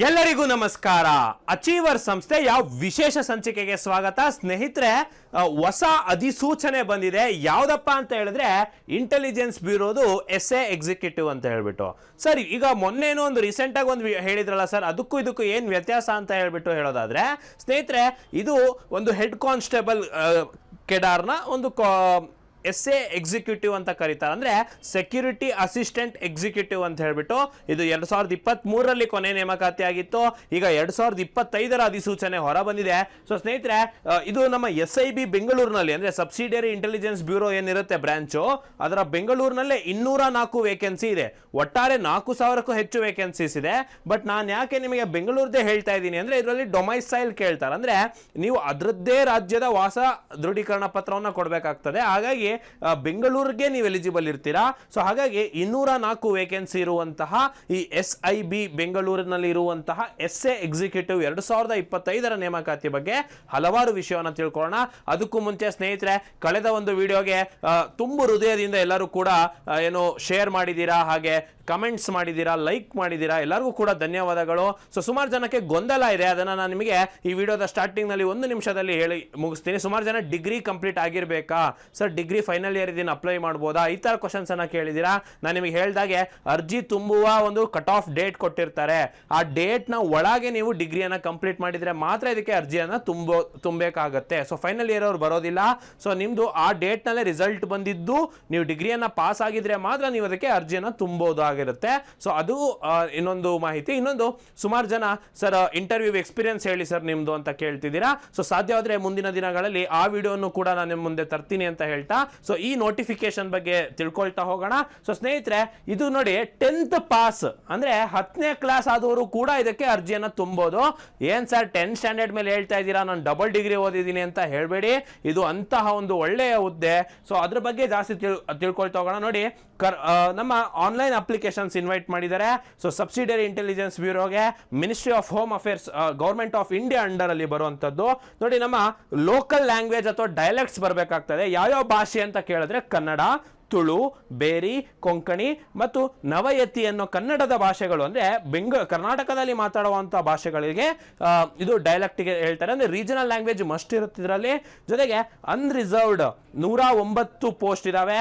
ಎಲ್ಲರಿಗೂ ನಮಸ್ಕಾರ. ಅಚೀವರ್ ಸಂಸ್ಥೆಯ ವಿಶೇಷ ಸಂಚಿಕೆಗೆ ಸ್ವಾಗತ. ಸ್ನೇಹಿತರೆ ಹೊಸ ಅಧಿಸೂಚನೆ ಬಂದಿದೆ. ಯಾವುದಪ್ಪ ಅಂತ ಹೇಳಿದ್ರೆ ಇಂಟೆಲಿಜೆನ್ಸ್ ಬ್ಯೂರೋದು ಎಸ್ ಎ ಎಕ್ಸಿಕ್ಯೂಟಿವ್ ಅಂತ ಹೇಳ್ಬಿಟ್ಟು. ಸರ್ ಈಗ ಮೊನ್ನೇನೋ ಒಂದು ರೀಸೆಂಟ್ ಆಗಿ ಒಂದು ಹೇಳಿದ್ರಲ್ಲ ಸರ್ ಅದಕ್ಕೂ ಇದಕ್ಕೂ ಏನು ವ್ಯತ್ಯಾಸ ಅಂತ ಹೇಳ್ಬಿಟ್ಟು ಹೇಳೋದಾದ್ರೆ, ಸ್ನೇಹಿತರೆ, ಇದು ಒಂದು ಹೆಡ್ ಕಾನ್ಸ್ಟೇಬಲ್ ಕೆಡಾರ್ನ ಒಂದು ಎಸ್ ಎ ಎಕ್ಸಿಕ್ಯೂಟಿವ್ ಅಂತ ಕರೀತಾರೆ. ಅಂದ್ರೆ ಸೆಕ್ಯೂರಿಟಿ ಅಸಿಸ್ಟೆಂಟ್ ಎಕ್ಸಿಕ್ಯೂಟಿವ್ ಅಂತ ಹೇಳ್ಬಿಟ್ಟು ಇದು ಎರಡು ಸಾವಿರದ ಇಪ್ಪತ್ತ್ ಮೂರರಲ್ಲಿ ಕೊನೆ ನೇಮಕಾತಿ ಆಗಿತ್ತು. ಈಗ ಎರಡು ಸಾವಿರದ ಇಪ್ಪತ್ತೈದರ ಅಧಿಸೂಚನೆ ಹೊರ ಬಂದಿದೆ ಸೊ ಸ್ನೇಹಿತರೆ ಇದು ನಮ್ಮ ಎಸ್ ಐ ಬಿ ಬೆಂಗಳೂರಿನಲ್ಲಿ, ಅಂದ್ರೆ ಸಬ್ಸಿಡಿಯರಿ ಇಂಟೆಲಿಜೆನ್ಸ್ ಬ್ಯೂರೋ ಏನಿರುತ್ತೆ ಬ್ರಾಂಚು ಅದರ ಬೆಂಗಳೂರಿನಲ್ಲೇ ಇನ್ನೂರ ನಾಲ್ಕು ವೇಕೆನ್ಸಿ ಇದೆ. ಒಟ್ಟಾರೆ ನಾಲ್ಕು ಸಾವಿರಕ್ಕೂ ಹೆಚ್ಚು ವೇಕೆನ್ಸೀಸ್ ಇದೆ. ಬಟ್ ನಾನು ಯಾಕೆ ನಿಮಗೆ ಬೆಂಗಳೂರದೇ ಹೇಳ್ತಾ ಇದ್ದೀನಿ ಅಂದ್ರೆ ಇದರಲ್ಲಿ ಡೊಮೈಸೈಲ್ ಕೇಳ್ತಾರೆ. ಅಂದ್ರೆ ನೀವು ಅದರದ್ದೇ ರಾಜ್ಯದ ವಾಸ ದೃಢೀಕರಣ ಪತ್ರವನ್ನು ಕೊಡಬೇಕಾಗ್ತದೆ. ಹಾಗಾಗಿ ಬೆಂಗಳೂರಿಗೆ ನೀವು ಎಲಿಜಿಬಲ್ ಇರ್ತೀರಾ? ಸೊ ಹಾಗಾಗಿ ಇನ್ನೂರ ನಾಲ್ಕು ವೇಕೆನ್ಸಿ ಇರುವಂತಹ ಈ ಎಸ್ ಐ ಬಿ ಬೆಂಗಳೂರಿನಲ್ಲಿ ಇರುವಂತಹ ಎಸ್ ಎ ಎಕ್ಸಿಕ್ಯೂಟಿವ್ ಎರಡು ಸಾವಿರದ ಇಪ್ಪತ್ತೈದರ ನೇಮಕಾತಿ ಬಗ್ಗೆ ಹಲವಾರು ವಿಷಯವನ್ನು ತಿಳ್ಕೊಳ್ಳೋಣ. ಅದಕ್ಕೂ ಮುಂಚೆ ಸ್ನೇಹಿತರೆ, ಕಳೆದ ಒಂದು ವಿಡಿಯೋಗೆ ತುಂಬು ಹೃದಯದಿಂದ ಎಲ್ಲರೂ ಕೂಡ ಏನು ಶೇರ್ ಮಾಡಿದ್ದೀರಾ? ಹಾಗೆ ಕಮೆಂಟ್ಸ್ ಮಾಡಿದ್ದೀರಾ? ಲೈಕ್ ಮಾಡಿದ್ದೀರಾ? ಎಲ್ಲರಿಗೂ ಕೂಡ ಧನ್ಯವಾದಗಳು. ಸೊ ಸುಮಾರು ಜನಕ್ಕೆ ಗೊಂದಲ ಇದೆ. ಅದನ್ನು ನಾನು ನಿಮಗೆ ಈ ವಿಡಿಯೋದ ಸ್ಟಾರ್ಟಿಂಗ್ನಲ್ಲಿ ಒಂದು ನಿಮಿಷದಲ್ಲಿ ಹೇಳಿ ಮುಗಿಸ್ತೀನಿ. ಸುಮಾರು ಜನ ಡಿಗ್ರಿ ಕಂಪ್ಲೀಟ್ ಆಗಿರಬೇಕಾ? ಸರ್ ಡಿಗ್ರಿ ಫೈನಲ್ ಇಯರ್ ಇದನ್ನು ಅಪ್ಲೈ ಮಾಡ್ಬೋದಾ? ಈ ಥರ ಕ್ವಶನ್ಸ್ ಅನ್ನ ಕೇಳಿದ್ದೀರಾ ನಾನು ನಿಮಗೆ ಹೇಳಿದಾಗೆ ಅರ್ಜಿ ತುಂಬುವ ಒಂದು ಕಟ್ ಆಫ್ ಡೇಟ್ ಕೊಟ್ಟಿರ್ತಾರೆ. ಆ ಡೇಟ್ನ ಒಳಗೆ ನೀವು ಡಿಗ್ರಿಯನ್ನು ಕಂಪ್ಲೀಟ್ ಮಾಡಿದರೆ ಮಾತ್ರ ಇದಕ್ಕೆ ಅರ್ಜಿಯನ್ನು ತುಂಬೋ, ತುಂಬಬೇಕಾಗತ್ತೆ. ಸೊ ಫೈನಲ್ ಇಯರ್ ಅವ್ರು ಬರೋದಿಲ್ಲ. ಸೊ ನಿಮ್ಮದು ಆ ಡೇಟ್ನಲ್ಲೇ ರಿಸಲ್ಟ್ ಬಂದಿದ್ದು, ನೀವು ಡಿಗ್ರಿಯನ್ನು ಪಾಸ್ ಆಗಿದ್ರೆ ಮಾತ್ರ ನೀವು ಅದಕ್ಕೆ ಅರ್ಜಿಯನ್ನು ತುಂಬೋದಾಗಿರುತ್ತೆ ಸೊ ಅದು ಇನ್ನೊಂದು ಮಾಹಿತಿ. ಇನ್ನೊಂದು, ಸುಮಾರು ಜನ, ಸರ್ ಇಂಟರ್ವ್ಯೂ ಎಕ್ಸ್ಪೀರಿಯನ್ಸ್ ಹೇಳಿ ಸರ್ ನಿಮ್ದು ಅಂತ ಕೇಳ್ತಿದ್ದೀರಾ. ಸೊ ಸಾಧ್ಯವಾದ್ರೆ ಮುಂದಿನ ದಿನಗಳಲ್ಲಿ ಆ ವಿಡಿಯೋನು ಕೂಡ ನಾನು ನಿಮ್ಮ ಮುಂದೆ ತರ್ತೀನಿ ಅಂತ ಹೇಳ್ತಾ ಸೊ ಈ ನೋಟಿಫಿಕೇಶನ್ ಬಗ್ಗೆ ತಿಳ್ಕೊಳ್ತಾ ಹೋಗೋಣ. ಸೊ ಸ್ನೇಹಿತರೆ, ಇದು ನೋಡಿ ಟೆಂತ್ ಪಾಸ್ ಅಂದ್ರೆ ಹತ್ತನೇ ಕ್ಲಾಸ್ ಆದವರು ಕೂಡ ಇದಕ್ಕೆ ಅರ್ಜಿಯನ್ನು ತುಂಬೋದು. ಏನ್ ಸರ್ ಟೆಂತ್ ಸ್ಟ್ಯಾಂಡರ್ಡ್ ಮೇಲೆ ಹೇಳ್ತಾ ಇದ್ದೀರಾ? ನಾನು ಡಬಲ್ ಡಿಗ್ರಿ ಓದಿದ್ದೀನಿ ಅಂತ ಹೇಳಬೇಡಿ. ಇದು ಅಂತಹ ಒಂದು ಒಳ್ಳೆಯ ಹುದ್ದೆ. ಸೊ ಅದ್ರ ಬಗ್ಗೆ ಜಾಸ್ತಿ ತಿಳ್, ತಿಳ್ಕೊಳ್ತಾ ಹೋಗೋಣ. ನೋಡಿ ನಮ್ಮ ಆನ್ಲೈನ್ ಅಪ್ಲಿಕೇಶನ್ಸ್ ಇನ್ವೈಟ್ ಮಾಡಿದ್ದಾರೆ. So subsidiary intelligence ಬ್ಯೂರೋಗೆ ministry of home affairs government of India under ಅಲ್ಲಿ ಬರುವಂತದ್ದು ನೋಡಿ, ನಮ್ಮ ಲೋಕಲ್ ಲ್ಯಾಂಗ್ವೇಜ್ ಅಥವಾ ಡೈಲೆಕ್ಟ್ಸ್ ಬರಬೇಕಾಗ್ತದೆ. ಯಾವ್ಯಾವ ಭಾಷೆ ಅಂತ ಕೇಳಿದ್ರೆ ಕನ್ನಡ ತುಳು, ಬೇರಿ, ಕೊಂಕಣಿ ಮತ್ತು ನವಯತಿ ಅನ್ನೋ ಕನ್ನಡದ ಭಾಷೆಗಳು ಅಂದ್ರೆ ಬೆಂಗ, ಕರ್ನಾಟಕದಲ್ಲಿ ಮಾತಾಡುವಂಥ ಭಾಷೆಗಳಿಗೆ ಇದು ಡೈಲೆಕ್ಟಿಗೆ ಹೇಳ್ತಾರೆ. ಅಂದ್ರೆ ರೀಜನಲ್ ಲ್ಯಾಂಗ್ವೇಜ್ ಮಸ್ಟ್ ಇರುತ್ತೆ ಇದರಲ್ಲಿ. ಜೊತೆಗೆ ಅನ್ರಿಸರ್ವ್ಡ್ ನೂರ ಒಂಬತ್ತು ಪೋಸ್ಟ್ ಇದಾವೆ.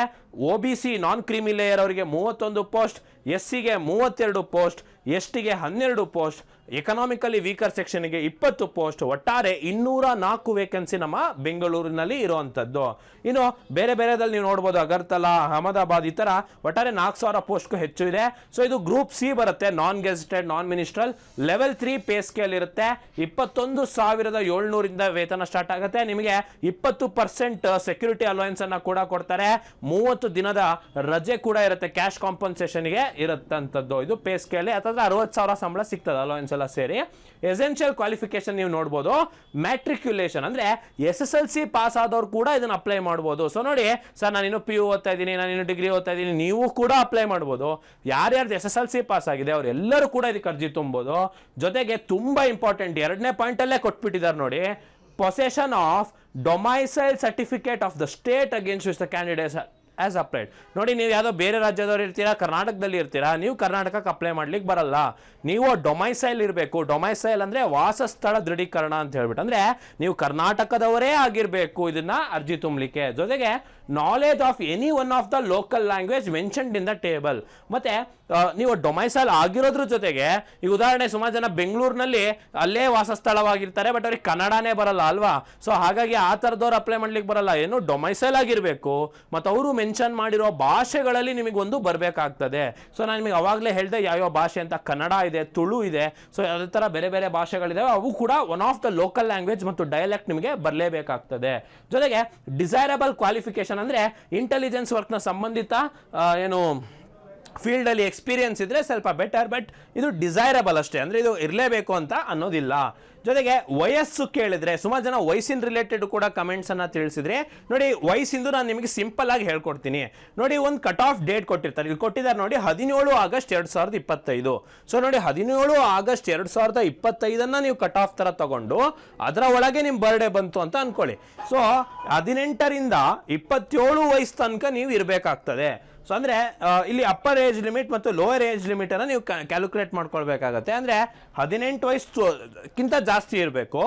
O B C non creamy layer ಅವರಿಗೆ ಮೂವತ್ತೊಂದು ಪೋಸ್ಟ್ ಎಸ್ ಸಿಗೆ ಮೂವತ್ತೆರಡು ಪೋಸ್ಟ್ ಎಸ್ ಟಿಗೆ ಹನ್ನೆರಡು ಪೋಸ್ಟ್ ಎಕನಾಮಿಕಲಿ ವೀಕರ್ ಸೆಕ್ಷನ್ಗೆ ಇಪ್ಪತ್ತು ಪೋಸ್ಟ್ ಒಟ್ಟಾರೆ ಇನ್ನೂರ ನಾಲ್ಕು ವೇಕೆನ್ಸಿ ನಮ್ಮ ಬೆಂಗಳೂರಿನಲ್ಲಿ ಇರುವಂಥದ್ದು ಇನ್ನು ಬೇರೆ ಬೇರೆದಲ್ಲಿ ನೀವು ನೋಡ್ಬೋದು ಅಗರ್ತಲಾ ಅಹಮದಾಬಾದ್ ಈ ಥರ ಒಟ್ಟಾರೆ ನಾಲ್ಕು ಸಾವಿರ ಪೋಸ್ಟ್ಗೂ ಹೆಚ್ಚು ಇದೆ. ಸೊ ಇದು ಗ್ರೂಪ್ ಸಿ ಬರುತ್ತೆ non gazetted non ministerial level three pay scale ಇರುತ್ತೆ. ಇಪ್ಪತ್ತೊಂದು ಸಾವಿರದ ಏಳ್ನೂರಿಂದ ವೇತನ ಸ್ಟಾರ್ಟ್ ಆಗುತ್ತೆ. ನಿಮಗೆ ಇಪ್ಪತ್ತು ಪರ್ಸೆಂಟ್ ಸೆಕ್ಯೂರಿಟಿ ಅಲೋಯನ್ಸ್ ಅನ್ನ ಕೂಡ ಕೊಡ್ತಾರೆ. ಮೂವತ್ತು ದಿನದ ರಜೆ ಕೂಡ ಇರುತ್ತೆ ಕ್ಯಾಶ್ ಕಾಂಪನ್ಸೇಷನ್ಗೆ ಇರುತ್ತಂಥದ್ದು. ಇದು ಪೇ ಸ್ಕೇಲ್ ಯಾಕಂದ್ರೆ ಅರವತ್ತು ಸಾವಿರ ಸಂಬಳ ಸಿಗ್ತದೆ ಅಲೋಯನ್ಸ್ ಎಲ್ಲ ಸೇರಿ. ಎಸೆನ್ಷಿಯಲ್ ಕ್ವಾಲಿಫಿಕೇಶನ್ ನೀವು ನೋಡ್ಬೋದು. ಮ್ಯಾಟ್ರಿಕ್ಯುಲೇಷನ್ ಅಂದ್ರೆ S S L C pass ಆದವ್ರು ಕೂಡ ಇದನ್ನ ಅಪ್ಲೈ ಮಾಡ್ಬೋದು. ಸೊ ನೋಡಿ ಸರ್ ನಾನು ಇನ್ನು ಪಿ ಯು ಓದ್ತಾ ಇದ್ದೀನಿ, ನಾನು ಇನ್ನು ಡಿಗ್ರಿ ಓದ್ತಾ ಇದ್ದೀನಿ, ನೀವು ಕೂಡ ಅಪ್ಲೈ ಮಾಡ್ಬೋದು. ಯಾರ್ಯಾರ್ದು S S L C pass ಆಗಿದೆ, ಅವರೆಲ್ಲರೂ ಕೂಡ ಇದಕ್ಕೆ ಅರ್ಜಿ ತುಂಬೋದು. ಜೊತೆಗೆ ತುಂಬಾ ಇಂಪಾರ್ಟೆಂಟ್ ಎರಡನೇ ಪಾಯಿಂಟ್ ಅಲ್ಲೇ ಕೊಟ್ಬಿಟ್ಟಿದ್ದಾರೆ ನೋಡಿ. Possession of domicile certificate of the state against the the candidates as applied ನೋಡಿ, ನೀವು ಯಾವುದೋ ಬೇರೆ ರಾಜ್ಯದವ್ರು ಇರ್ತೀರಾ, ಕರ್ನಾಟಕದಲ್ಲಿ ಇರ್ತೀರಾ, ನೀವು ಕರ್ನಾಟಕಕ್ಕೆ ಅಪ್ಲೈ ಮಾಡ್ಲಿಕ್ಕೆ ಬರಲ್ಲ. ನೀವು ಡೊಮೈಸೈಲ್ ಇರಬೇಕು. ಡೊಮೈಸೈಲ್ ಅಂದ್ರೆ ವಾಸಸ್ಥಳ ದೃಢೀಕರಣ ಅಂತ ಹೇಳ್ಬಿಟ್ಟು. ಅಂದರೆ ನೀವು ಕರ್ನಾಟಕದವರೇ ಆಗಿರಬೇಕು ಇದನ್ನ ಅರ್ಜಿ ತುಂಬಲಿಕ್ಕೆ. ಜೊತೆಗೆ knowledge of any one of the local language mentioned in the table ಮತ್ತೆ ನೀವು ಡೊಮೈಸೈಲ್ ಆಗಿರೋದ್ರ ಜೊತೆಗೆ ಈಗ ಉದಾಹರಣೆ ಸುಮಾರು ಜನ ಬೆಂಗಳೂರಿನಲ್ಲಿ ಅಲ್ಲೇ ವಾಸಸ್ಥಳವಾಗಿರ್ತಾರೆ ಬಟ್ ಅವ್ರಿಗೆ ಕನ್ನಡನೇ ಬರಲ್ಲ ಅಲ್ವಾ? ಸೊ ಹಾಗಾಗಿ ಆ ಥರದವ್ರು ಅಪ್ಲೈ ಮಾಡ್ಲಿಕ್ಕೆ ಬರಲ್ಲ. ಏನು ಡೊಮೈಸೈಲ್ ಆಗಿರಬೇಕು. ಮತ್ತು ಅವರು ಮೆನ್ಷನ್ ಮಾಡಿರೋ ಭಾಷೆಗಳಲ್ಲಿ ನಿಮಗೊಂದು ಬರಬೇಕಾಗ್ತದೆ. ಸೊ ನಾನು ನಿಮಗೆ ಅವಾಗಲೇ ಹೇಳಿದೆ ಯಾವ್ಯಾವ ಭಾಷೆ ಅಂತ. ಕನ್ನಡ ಇದೆ, ತುಳು ಇದೆ. ಸೊ ಅದೇ ಥರ ಬೇರೆ ಬೇರೆ ಭಾಷೆಗಳಿದಾವೆ. ಅವು ಕೂಡ one of the local language ಮತ್ತು ಡೈಲೆಕ್ಟ್ ನಿಮಗೆ ಬರಲೇಬೇಕಾಗ್ತದೆ. ಜೊತೆಗೆ ಡಿಸೈರಬಲ್ ಕ್ವಾಲಿಫಿಕೇಶನ್ ಅಂದರೆ ಇಂಟೆಲಿಜೆನ್ಸ್ ವರ್ಕ್ನ ಸಂಬಂಧಿತ ಏನು ಫೀಲ್ಡಲ್ಲಿ ಎಕ್ಸ್ಪೀರಿಯನ್ಸ್ ಇದ್ರೆ ಸ್ವಲ್ಪ ಬೆಟರ್ ಬಟ್ ಇದು ಡಿಸೈರಬಲ್ ಅಷ್ಟೇ. ಅಂದರೆ ಇದು ಇರಲೇಬೇಕು ಅಂತ ಅನ್ನೋದಿಲ್ಲ. ಜೊತೆಗೆ ವಯಸ್ಸು ಕೇಳಿದ್ರೆ, ಸುಮಾರು ಜನ ವಯಸ್ಸಿನ ರಿಲೇಟೆಡ್ ಕೂಡ ಕಮೆಂಟ್ಸನ್ನು ತಿಳಿಸಿದ್ರೆ, ನೋಡಿ ವಯಸ್ಸಿಂದು ನಾನು ನಿಮಗೆ ಸಿಂಪಲ್ ಆಗಿ ಹೇಳ್ಕೊಡ್ತೀನಿ. ನೋಡಿ ಒಂದು ಕಟ್ ಆಫ್ ಡೇಟ್ ಕೊಟ್ಟಿರ್ತಾರೆ. ಇಲ್ಲಿ ಕೊಟ್ಟಿದ್ದಾರೆ ನೋಡಿ ಹದಿನೇಳು ಆಗಸ್ಟ್ ಎರಡು ಸಾವಿರದ ಇಪ್ಪತ್ತೈದು. ಸೊ ನೋಡಿ ಹದಿನೇಳು ಆಗಸ್ಟ್ ಎರಡು ಸಾವಿರದ ಇಪ್ಪತ್ತೈದನ್ನು ನೀವು ಕಟ್ ಆಫ್ ತರ ತಗೊಂಡು, ಅದರ ಒಳಗೆ ನಿಮ್ಮ ಬರ್ಡೇ ಬಂತು ಅಂತ ಅನ್ಕೊಳ್ಳಿ. ಸೊ ಹದಿನೆಂಟರಿಂದ ಇಪ್ಪತ್ತೇಳು ವಯಸ್ಸು ತನಕ ನೀವು ಇರಬೇಕಾಗ್ತದೆ. ಸೊ ಅಂದ್ರೆ ಇಲ್ಲಿ ಅಪ್ಪರ್ ಏಜ್ ಲಿಮಿಟ್ ಮತ್ತು ಲೋವರ್ ಏಜ್ ಲಿಮಿಟ್ ಅನ್ನ ನೀವು ಕ್ಯಾಲ್ಕುಲೇಟ್ ಮಾಡ್ಕೊಳ್ಬೇಕಾಗತ್ತೆ. ಅಂದ್ರೆ, ಹದಿನೆಂಟು ವಯಸ್ಸುಕ್ಕಿಂತ ಜಾಸ್ತಿ ಇರಬೇಕು.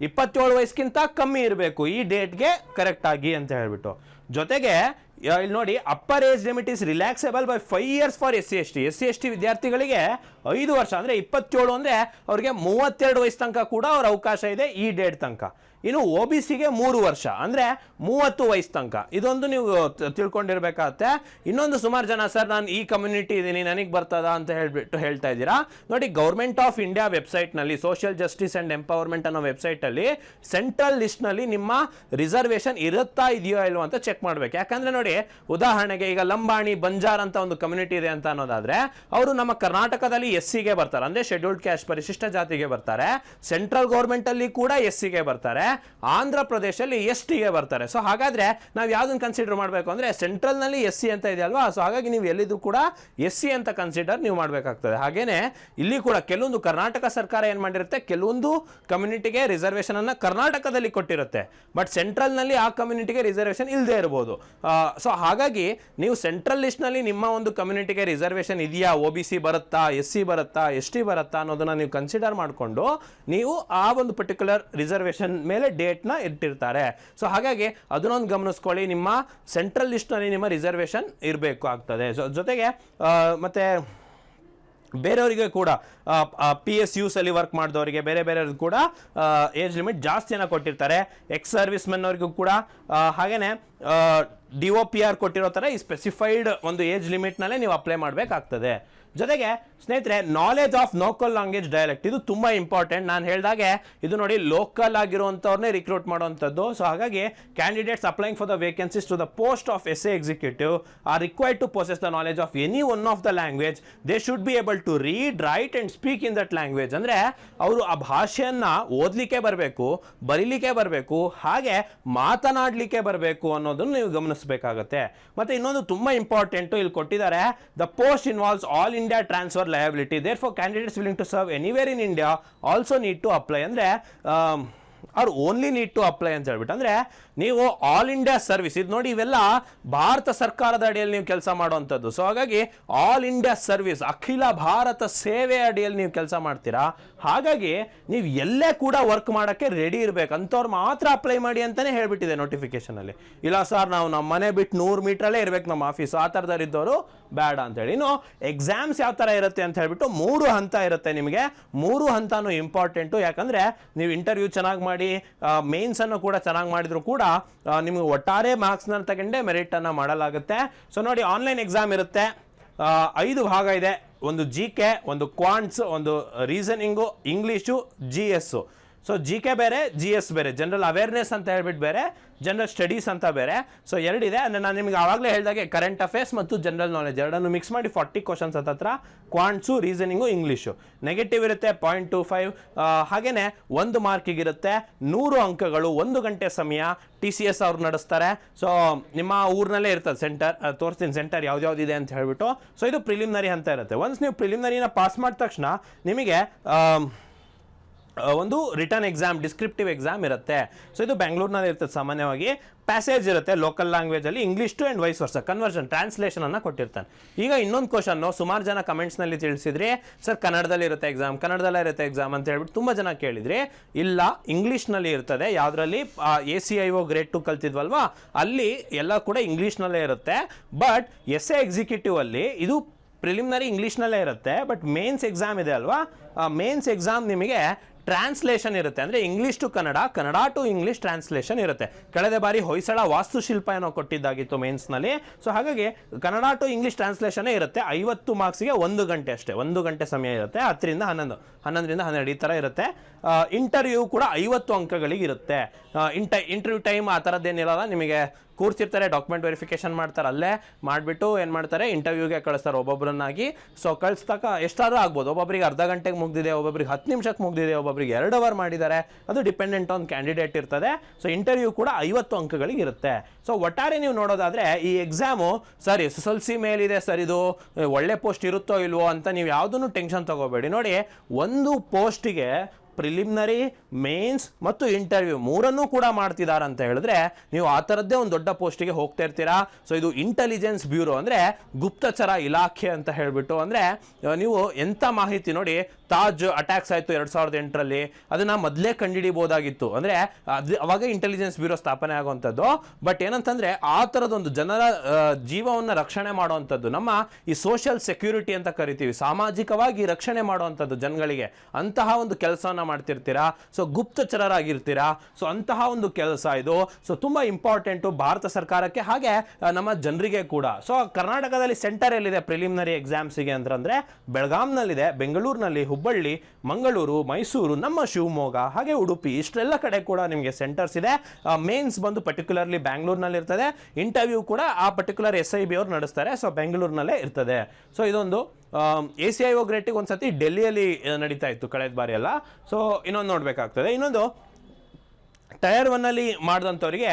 ಇಪ್ಪತ್ತೇಳು ವಯಸ್ಸಿಗಿಂತ ಕಮ್ಮಿ ಇರಬೇಕು. ಈ ಡೇಟ್ಗೆ ಕರೆಕ್ಟ್ ಆಗಿ ಅಂತ ಹೇಳ್ಬಿಟ್ಟು. ಜೊತೆಗೆ ಇಲ್ಲಿ ನೋಡಿ upper age limit is relaxable by five years for S C S T S C S T ವಿದ್ಯಾರ್ಥಿಗಳಿಗೆ ಐದು ವರ್ಷ ಅಂದ್ರೆ ಇಪ್ಪತ್ತೇಳು ಅಂದ್ರೆ ಅವ್ರಿಗೆ ಮೂವತ್ತೆರಡು ವಯಸ್ಸು ತನಕ ಕೂಡ ಅವ್ರ ಅವಕಾಶ ಇದೆ ಈ ಡೇಟ್ ತನಕ. ಇನ್ನು ಒ ಬಿ ಸಿಗೆ ಮೂರು ವರ್ಷ ಅಂದ್ರೆ ಮೂವತ್ತು ವಯಸ್ಸು ತನಕ. ಇದೊಂದು ನೀವು ತಿಳ್ಕೊಂಡಿರಬೇಕಾಗತ್ತೆ. ಇನ್ನೊಂದು ಸುಮಾರು ಜನ, ಸರ್, ನಾನು ಈ ಕಮ್ಯುನಿಟಿ ಇದ್ದೀನಿ ನನಗೆ ಬರ್ತದ? ಅಂತ ಹೇಳ್ಬಿಟ್ಟು ಹೇಳ್ತಾ ಇದ್ದೀರಾ. ನೋಡಿ ಗೌರ್ಮೆಂಟ್ ಆಫ್ ಇಂಡಿಯಾ ವೆಬ್ಸೈಟ್ನಲ್ಲಿ ಸೋಷಿಯಲ್ ಜಸ್ಟಿಸ್ ಅಂಡ್ ಎಂಪವರ್ಮೆಂಟ್ ಅನ್ನೋ ವೆಬ್ಸೈಟಲ್ಲಿ ಸೆಂಟ್ರಲ್ ಲಿಸ್ಟ್ನಲ್ಲಿ ನಿಮ್ಮ ರಿಸರ್ವೇಷನ್ ಇರುತ್ತಾ ಇದೆಯೋ ಇಲ್ವೋ ಅಂತ ಚೆಕ್ ಮಾಡ್ಬೇಕು. ಯಾಕಂದ್ರೆ ನೋಡಿ, ಉದಾಹರಣೆಗೆ ಈಗ ಲಂಬಾಣಿ ಬಂಜಾರ್ ಅಂತ ಒಂದು ಕಮ್ಯುನಿಟಿ ಇದೆ ಅಂತ ಅನ್ನೋದಾದ್ರೆ, ಅವರು ನಮ್ಮ ಕರ್ನಾಟಕದಲ್ಲಿ ಎಸ್ ಸಿಗೆ ಬರ್ತಾರೆ. ಅಂದ್ರೆ ಶೆಡ್ಯೂಲ್ಡ್ ಕ್ಯಾಸ್ಟ್ ಪರಿಶಿಷ್ಟ ಜಾತಿಗೆ ಬರ್ತಾರೆ. ಸೆಂಟ್ರಲ್ ಗೌರ್ಮೆಂಟ್ ಅಲ್ಲಿ ಕೂಡ ಎಸ್ ಸಿಗೆ ಬರ್ತಾರೆ. ಆಂಧ್ರ ಪ್ರದೇಶಲ್ಲಿ ಎಸ್ ಟಿಗೆ ಬರ್ತಾರೆ. ಸೊ ಹಾಗಾದ್ರೆ ನಾವು ಯಾವ್ದನ್ನ ಕನ್ಸಿಡರ್ ಮಾಡಬೇಕು ಅಂದ್ರೆ ಸೆಂಟ್ರಲ್ನಲ್ಲಿ ಎಸ್ ಸಿ ಅಂತ ಇದೆ ಅಲ್ವಾ? ಸೊ ಹಾಗಾಗಿ ನೀವು ಎಲ್ಲಿದ್ದು ಕೂಡ ಎಸ್ ಸಿ ಅಂತ ಕನ್ಸಿಡರ್ ನೀವು ಮಾಡ್ಬೇಕಾಗ್ತದೆ. ಹಾಗೇನೆ ಇಲ್ಲಿ ಕೂಡ ಕೆಲವೊಂದು ಕರ್ನಾಟಕ ಸರ್ಕಾರ ಏನ್ ಮಾಡಿರುತ್ತೆ? ಕೆಲವೊಂದು ಕಮ್ಯುನಿಟಿಗೆ ರಿಸರ್ವೇಶನ್ ಅನ್ನ ಕರ್ನಾಟಕದಲ್ಲಿ ಕೊಟ್ಟಿರುತ್ತೆ. ಬಟ್ ಸೆಂಟ್ರಲ್ನಲ್ಲಿ ಆ ಕಮ್ಯುನಿಟಿಗೆ ರಿಸರ್ವೇಶನ್ ಇಲ್ಲದೆ ಇರಬಹುದು ಸೊ ಹಾಗಾಗಿ ನೀವು ಸೆಂಟ್ರಲ್ ಲಿಸ್ಟ್ನಲ್ಲಿ ನಿಮ್ಮ ಒಂದು ಕಮ್ಯುನಿಟಿಗೆ ರಿಸರ್ವೇಶನ್ ಇದೆಯಾ? ಒ ಬಿ ಸಿ ಬರುತ್ತಾ? ಎಸ್ ಸಿ ಬರುತ್ತಾ, ಎಸ್ ಟಿ ಬರುತ್ತಾ ಅನ್ನೋದನ್ನ ನೀವು ಕನ್ಸಿಡರ್ ಮಾಡಿಕೊಂಡು ನೀವು ಆ ಒಂದು ಪರ್ಟಿಕ್ಯುಲರ್ ರಿಸರ್ವೇಶನ್ ಮೇಲೆ ಡೇಟ್ನ ಇಟ್ಟಿರ್ತಾರೆ. ಸೊ ಹಾಗಾಗಿ ಅದನ್ನೊಂದು ಗಮನಿಸ್ಕೊಳ್ಳಿ. ನಿಮ್ಮ ಸೆಂಟ್ರಲ್ ಲಿಸ್ಟ್ನಲ್ಲಿ ನಿಮ್ಮ ರಿಸರ್ವೇಶನ್ ಇರಬೇಕು ಆಗ್ತದೆ. ಸೊ ಜೊತೆಗೆ ಮತ್ತೆ ಬೇರೆಯವರಿಗೆ ಕೂಡ ಪಿ ಎಸ್ ಯುಸಲ್ಲಿ ವರ್ಕ್ ಮಾಡಿದವರಿಗೆ ಬೇರೆ ಬೇರೆ ಕೂಡ ಏಜ್ ಲಿಮಿಟ್ ಜಾಸ್ತಿಯನ್ನು ಕೊಟ್ಟಿರ್ತಾರೆ. ಎಕ್ಸ್ ಸರ್ವಿಸ್ ಮೆನ್ ಅವರಿಗೂ ಕೂಡ ಹಾಗೆಯೇ ಡಿ ಒ ಪಿ ಆರ್ ಕೊಟ್ಟಿರೋ ಥರ ಈ ಸ್ಪೆಸಿಫೈಡ್ ಒಂದು ಏಜ್ ಲಿಮಿಟ್ನಲ್ಲೇ ನೀವು ಅಪ್ಲೈ ಮಾಡಬೇಕಾಗ್ತದೆ. ಜೊತೆಗೆ, ಸ್ನೇಹಿತರೆ knowledge of local language dialect ಇದು ತುಂಬಾ ಇಂಪಾರ್ಟೆಂಟ್ ನಾನು ಹೇಳಿದಾಗೆ, ಇದು ನೋಡಿ ಲೋಕಲ್ ಆಗಿರುವಂಥವ್ರನ್ನೇ ರಿಕ್ರೂಟ್ ಮಾಡುವಂಥದ್ದು. ಸೊ ಹಾಗಾಗಿ candidates applying for the vacancies to the post of S A executive are required to possess the knowledge of any one of the language they should be able to read write and speak in that language ಅಂದ್ರೆ, ಅವರು ಆ ಭಾಷೆಯನ್ನು ಓದಲಿಕ್ಕೆ ಬರಬೇಕು, ಬರೀಲಿಕ್ಕೆ ಬರಬೇಕು, ಹಾಗೆ ಮಾತನಾಡಲಿಕ್ಕೆ ಬರಬೇಕು ಅನ್ನೋದನ್ನು ನೀವು ಗಮನಿಸಬೇಕಾಗತ್ತೆ. ಮತ್ತೆ ಇನ್ನೊಂದು ತುಂಬಾ ಇಂಪಾರ್ಟೆಂಟ್ ಇಲ್ಲಿ ಕೊಟ್ಟಿದ್ದಾರೆ the post involves all India transfer liability. Therefore, candidates willing to serve anywhere in India also need to apply. And um, ಅವ್ರು ಓನ್ಲಿ ನೀಡ್ ಟು ಅಪ್ಲೈ ಅಂತ ಹೇಳ್ಬಿಟ್ಟು. ಅಂದ್ರೆ ನೀವು ಆಲ್ ಇಂಡಿಯಾ ಸರ್ವಿಸ್ ಇದು ನೋಡಿ ಇವೆಲ್ಲ ಭಾರತ ಸರ್ಕಾರದ ಅಡಿಯಲ್ಲಿ ನೀವು ಕೆಲಸ ಮಾಡುವಂಥದ್ದು. ಸೊ ಹಾಗಾಗಿ ಆಲ್ ಇಂಡಿಯಾ ಸರ್ವಿಸ್ ಅಖಿಲ ಭಾರತ ಸೇವೆ ಅಡಿಯಲ್ಲಿ ನೀವು ಕೆಲಸ ಮಾಡ್ತೀರಾ? ಹಾಗಾಗಿ ನೀವು ಎಲ್ಲೇ ಕೂಡ ವರ್ಕ್ ಮಾಡೋಕ್ಕೆ ರೆಡಿ ಇರಬೇಕು. ಅಂಥವ್ರು ಮಾತ್ರ ಅಪ್ಲೈ ಮಾಡಿ ಅಂತಾನೆ ಹೇಳ್ಬಿಟ್ಟಿದೆ ನೋಟಿಫಿಕೇಷನಲ್ಲಿ ಇಲ್ಲ ಸರ್ ನಾವು ನಮ್ಮ ಮನೆ ಬಿಟ್ಟು ನೂರು ಮೀಟ್ರಲ್ಲೇ ಇರಬೇಕು ನಮ್ಮ ಆಫೀಸ್ ಆ ಥರದಲ್ಲಿದ್ದವರು ಬೇಡ ಅಂತೇಳಿ ಇನ್ನು ಎಕ್ಸಾಮ್ಸ್ ಯಾವ ಥರ ಇರುತ್ತೆ ಅಂತ ಹೇಳ್ಬಿಟ್ಟು ಮೂರು ಹಂತ ಇರುತ್ತೆ ನಿಮಗೆ. ಮೂರು ಹಂತನೂ ಇಂಪಾರ್ಟೆಂಟು ಯಾಕಂದ್ರೆ ನೀವು ಇಂಟರ್ವ್ಯೂ ಚೆನ್ನಾಗಿ ಮಾಡಿ ಮೇನ್ಸ್ ಅನ್ನು ಕೂಡ ಚೆನ್ನಾಗಿ ಮಾಡಿದ್ರು ಕೂಡ ನಿಮ್ಗೆ ಒಟ್ಟಾರೆ ಮಾರ್ಕ್ಸ್ನ ತಗೊಂಡೆ ಮೆರಿಟ್ ಅನ್ನ ಮಾಡಲಾಗುತ್ತೆ. ಸೊ ನೋಡಿ ಆನ್ಲೈನ್ ಎಕ್ಸಾಮ್ ಇರುತ್ತೆ. ಐದು ಭಾಗ ಇದೆ. ಒಂದು ಜಿ ಕೆ ಒಂದು ಕ್ವಾಂಟ್ಸ್ ಒಂದು reasoning English G S so G K ಬೇರೆ ಜಿ ಎಸ್ ಬೇರೆ ಜನರಲ್ ಅವೇರ್ನೆಸ್ ಅಂತ ಹೇಳ್ಬಿಟ್ಟು ಬೇರೆ ಜನರಲ್ ಸ್ಟಡೀಸ್ ಅಂತ ಬೇರೆ. ಸೊ ಎರಡಿದೆ ಅಂದರೆ ನಾನು ನಿಮಗೆ ಆವಾಗಲೇ ಹೇಳಿದಾಗೆ ಕರೆಂಟ್ ಅಫೇರ್ಸ್ ಮತ್ತು ಜನರಲ್ ನಾಲೆಜ್ ಎರಡನ್ನು ಮಿಕ್ಸ್ ಮಾಡಿ ಫಾರ್ಟಿ ಕ್ವಶನ್ಸ್ ಹತ್ರ ಕ್ವಾಂಟ್ಸು ರೀಸನಿಂಗು ಇಂಗ್ಲೀಷು ನೆಗೆಟಿವ್ ಇರುತ್ತೆ ಪಾಯಿಂಟ್ ಟು ಫೈವ್ ಹಾಗೆಯೇ ಒಂದು ಮಾರ್ಕಿಗಿರುತ್ತೆ ನೂರು ಅಂಕಗಳು, ಒಂದು ಗಂಟೆ ಸಮಯ ಟಿ ಸಿ ಎಸ್ ಅವ್ರು ನಡೆಸ್ತಾರೆ. ಸೊ ನಿಮ್ಮ ಊರಿನಲ್ಲೇ ಇರ್ತದೆ ಸೆಂಟರ್ ತೋರಿಸ್ತೀನಿ ಸೆಂಟರ್ ಯಾವ್ದ್ಯಾವ್ದಿದೆ ಅಂತ ಹೇಳ್ಬಿಟ್ಟು. ಸೊ ಇದು ಪ್ರಿಲಿಮಿನರಿ ಅಂತ ಇರುತ್ತೆ. ಒನ್ಸ್ ನೀವು ಪ್ರಿಲಿಮಿನರಿನ ಪಾಸ್ ಮಾಡಿದ ತಕ್ಷಣ ನಿಮಗೆ ಒಂದು ರಿಟರ್ನ್ ಎಕ್ಸಾಮ್ ಡಿಸ್ಕ್ರಿಪ್ಟಿವ್ ಎಕ್ಸಾಮ್ ಇರುತ್ತೆ. ಸೊ ಇದು ಬೆಂಗಳೂರಿನಲ್ಲಿ ಇರ್ತದೆ ಸಾಮಾನ್ಯವಾಗಿ. ಪ್ಯಾಸೇಜ್ ಇರುತ್ತೆ local ಲ್ಯಾಂಗ್ವೇಜಲ್ಲಿ English to and vice versa conversion translation ಅನ್ನ ಕೊಟ್ಟಿರ್ತಾನೆ. ಈಗ ಇನ್ನೊಂದು ಕ್ವಶನ್ ಸುಮಾರು ಜನ ಕಮೆಂಟ್ಸ್ನಲ್ಲಿ ತಿಳಿಸಿದ್ರಿ ಸರ್ ಕನ್ನಡದಲ್ಲಿ ಇರುತ್ತೆ ಎಕ್ಸಾಮ್ ಕನ್ನಡದಲ್ಲೇ ಇರುತ್ತೆ ಎಕ್ಸಾಮ್ ಅಂತ ಹೇಳ್ಬಿಟ್ಟು ತುಂಬ ಜನ ಕೇಳಿದ್ರಿ, ಇಲ್ಲ ಇಂಗ್ಲೀಷ್ನಲ್ಲಿ ಇರ್ತದೆ. ಯಾವುದರಲ್ಲಿ A C I O grade two ಕಲ್ತಿದ್ವಲ್ವಾ? ಅಲ್ಲಿ ಎಲ್ಲ ಕೂಡ ಇಂಗ್ಲೀಷ್ನಲ್ಲೇ ಇರುತ್ತೆ. ಬಟ್ ಎಸ್ ಎ ಎಕ್ಸಿಕ್ಯೂಟಿವ್ ಅಲ್ಲಿ ಇದು ಪ್ರಿಲಿಮಿನರಿ ಇಂಗ್ಲೀಷ್ನಲ್ಲೇ ಇರುತ್ತೆ. ಬಟ್ ಮೇನ್ಸ್ ಎಕ್ಸಾಮ್ ಇದೆ ಅಲ್ವಾ? ಮೇನ್ಸ್ ಎಕ್ಸಾಮ್ ನಿಮಗೆ ಟ್ರಾನ್ಸ್ಲೇಷನ್ ಇರುತ್ತೆ. ಅಂದರೆ English to Kannada Kannada to English translation ಇರುತ್ತೆ. ಕಳೆದ ಬಾರಿ ಹೊಯ್ಸಳ ವಾಸ್ತುಶಿಲ್ಪ ಏನೋ ಕೊಟ್ಟಿದ್ದಾಗಿತ್ತು ಮೇನ್ಸ್ನಲ್ಲಿ ಸೊ ಹಾಗಾಗಿ ಕನ್ನಡ ಟು ಇಂಗ್ಲೀಷ್ ಟ್ರಾನ್ಸ್ಲೇಷನ್ ಇರುತ್ತೆ. ಐವತ್ತು ಮಾರ್ಕ್ಸ್ಗೆ ಒಂದು ಗಂಟೆ ಅಷ್ಟೇ. ಒಂದು ಗಂಟೆ ಸಮಯ ಇರುತ್ತೆ. ಹತ್ತರಿಂದ ಹನ್ನೊಂದು, ಹನ್ನೊಂದರಿಂದ ಹನ್ನೆರಡು ಈ ಥರ ಇರುತ್ತೆ. ಇಂಟರ್ವ್ಯೂ ಕೂಡ ಐವತ್ತು ಅಂಕಗಳಿಗೆ ಇರುತ್ತೆ. ಇಂಟ ಇಂಟರ್ವ್ಯೂ ಟೈಮ್ ಆ ಥರದ್ದೇನಿರಲ್ಲ ನಿಮಗೆ ಕೂರ್ಸಿರ್ತಾರೆ ಡಾಕ್ಯುಮೆಂಟ್ ವೆರಿಫಿಕೇಶನ್ ಮಾಡ್ತಾರೆ, ಅಲ್ಲೇ ಮಾಡಿಬಿಟ್ಟು ಏನು ಮಾಡ್ತಾರೆ ಇಂಟರ್ವ್ಯೂಗೆ ಕಳಿಸ್ತಾರೆ ಒಬ್ಬೊಬ್ಬರನ್ನಾಗಿ ಸೊ ಕಳಿಸ್ದಾಗ ಎಷ್ಟಾದರೂ ಆಗ್ಬೋದು. ಒಬ್ಬೊಬ್ಬರಿಗೆ ಅರ್ಧ ಗಂಟೆಗೆ ಮುಗ್ದಿದೆ ಒಬ್ಬೊಬ್ಬರಿಗೆ ಹತ್ತು ನಿಮಿಷಕ್ಕೆ ಮುಗ್ದಿದೆ ಒಬ್ಬೊಬ್ಬರಿಗೆ ಕೆಲವೊಬ್ಬರಿಗೆ ಎರಡು ಅವರ್ ಮಾಡಿದ್ದಾರೆ, ಅದು ಡಿಪೆಂಡೆಂಟ್ ಆನ್ ಕ್ಯಾಂಡಿಡೇಟ್ ಇರ್ತದೆ. ಸೊ ಇಂಟರ್ವ್ಯೂ ಕೂಡ ಐವತ್ತು ಅಂಕಗಳಿಗೆ ಇರುತ್ತೆ. ಸೊ ಒಟ್ಟಾರೆ ನೀವು ನೋಡೋದಾದ್ರೆ, ಈ exam sir S S L C ಮೇಲಿದೆ ಸರ್ ಇದು, ಒಳ್ಳೆ ಪೋಸ್ಟ್ ಇರುತ್ತೋ ಇಲ್ವೋ ಅಂತ ನೀವು ಯಾವುದನ್ನು ಟೆನ್ಷನ್ ತಗೋಬೇಡಿ. ನೋಡಿ, ಒಂದು ಪೋಸ್ಟಿಗೆ ಪ್ರಿಲಿಮಿನರಿ ಮೇನ್ಸ್ ಮತ್ತು ಇಂಟರ್ವ್ಯೂ ಮೂರನ್ನೂ ಕೂಡ ಮಾಡ್ತಿದ್ದಾರೆ ಅಂತ ಹೇಳಿದ್ರೆ ನೀವು ಆ ಥರದ್ದೇ ಒಂದು ದೊಡ್ಡ ಪೋಸ್ಟಿಗೆ ಹೋಗ್ತಾ ಇರ್ತೀರಾ? ಸೊ ಇದು ಇಂಟೆಲಿಜೆನ್ಸ್ ಬ್ಯೂರೋ ಅಂದರೆ ಗುಪ್ತಚರ ಇಲಾಖೆ ಅಂತ ಹೇಳಿಬಿಟ್ಟು ಅಂದರೆ ನೀವು ಎಂಥ ಮಾಹಿತಿ ನೋಡಿ ತಾಜ್ ಅಟ್ಯಾಕ್ಸ್ ಆಯಿತು ಎರಡು ಸಾವಿರದ ಎಂಟರಲ್ಲಿ, ಅದನ್ನು ಮೊದಲೇ ಕಂಡುಹಿಡಿಬೋದಾಗಿತ್ತು ಅಂದರೆ, ಅದು ಅವಾಗ ಇಂಟೆಲಿಜೆನ್ಸ್ ಬ್ಯೂರೋ ಸ್ಥಾಪನೆ ಆಗುವಂಥದ್ದು. ಬಟ್ ಏನಂತಂದರೆ, ಆ ಥರದೊಂದು ಜನರ ಜೀವವನ್ನು ರಕ್ಷಣೆ ಮಾಡುವಂಥದ್ದು, ನಮ್ಮ ಈ ಸೋಷಿಯಲ್ ಸೆಕ್ಯೂರಿಟಿ ಅಂತ ಕರಿತೀವಿ, ಸಾಮಾಜಿಕವಾಗಿ ರಕ್ಷಣೆ ಮಾಡುವಂಥದ್ದು ಜನಗಳಿಗೆ, ಅಂತಹ ಒಂದು ಕೆಲಸವನ್ನು ಮಾಡ್ತಿರ್ತೀರಾ? ಸೊ ಗುಪ್ತಚರರಾಗಿರ್ತೀರಾ? ಸೊ ಅಂತಹ ಒಂದು ಕೆಲಸ ಇದು. ಸೊ ತುಂಬ ಇಂಪಾರ್ಟೆಂಟು ಭಾರತ ಸರ್ಕಾರಕ್ಕೆ ಹಾಗೆ ನಮ್ಮ ಜನರಿಗೆ ಕೂಡ. ಸೊ ಕರ್ನಾಟಕದಲ್ಲಿ ಸೆಂಟರ್ ಎಲ್ಲಿದೆ ಪ್ರಿಲಿಮಿನರಿ ಎಕ್ಸಾಮ್ಸಿಗೆ ಅಂತಂದ್ರೆ, ಬೆಳಗಾಂನಲ್ಲಿದೆ, ಬೆಂಗಳೂರಿನಲ್ಲಿ, ಹುಬ್ಬಳ್ಳಿ, ಮಂಗಳೂರು, ಮೈಸೂರು, ನಮ್ಮ ಶಿವಮೊಗ್ಗ, ಹಾಗೆ ಉಡುಪಿ, ಇಷ್ಟೆಲ್ಲ ಕಡೆ ಕೂಡ ನಿಮಗೆ ಸೆಂಟರ್ಸ್ ಇದೆ. ಮೇನ್ಸ್ ಬಂದು ಪರ್ಟಿಕ್ಯುಲರ್ಲಿ ಬ್ಯಾಂಗ್ಳೂರ್ನಲ್ಲಿ ಇರ್ತದೆ. ಇಂಟರ್ವ್ಯೂ ಕೂಡ ಆ ಪರ್ಟಿಕ್ಯುಲರ್ ಎಸ್ ಐ ಬಿ ಅವ್ರು ನಡೆಸ್ತಾರೆ. ಸೊ ಬೆಂಗಳೂರಿನಲ್ಲೇ ಇರ್ತದೆ. ಸೊ ಇದೊಂದು. ಎ ಸಿ ಐ ಒ ಗ್ರೇಟಿಗೆ ಒಂದ್ಸತಿ ಡೆಲ್ಲಿಯಲ್ಲಿ ನಡೀತಾ ಇತ್ತು ಕಳೆದ ಬಾರಿ ಎಲ್ಲ. ಸೊ ಇನ್ನೊಂದು ನೋಡಬೇಕಾಗ್ತದೆ. ಇನ್ನೊಂದು ಟೈರ್ ಒನ್ನಲ್ಲಿ ಮಾಡಿದಂಥವ್ರಿಗೆ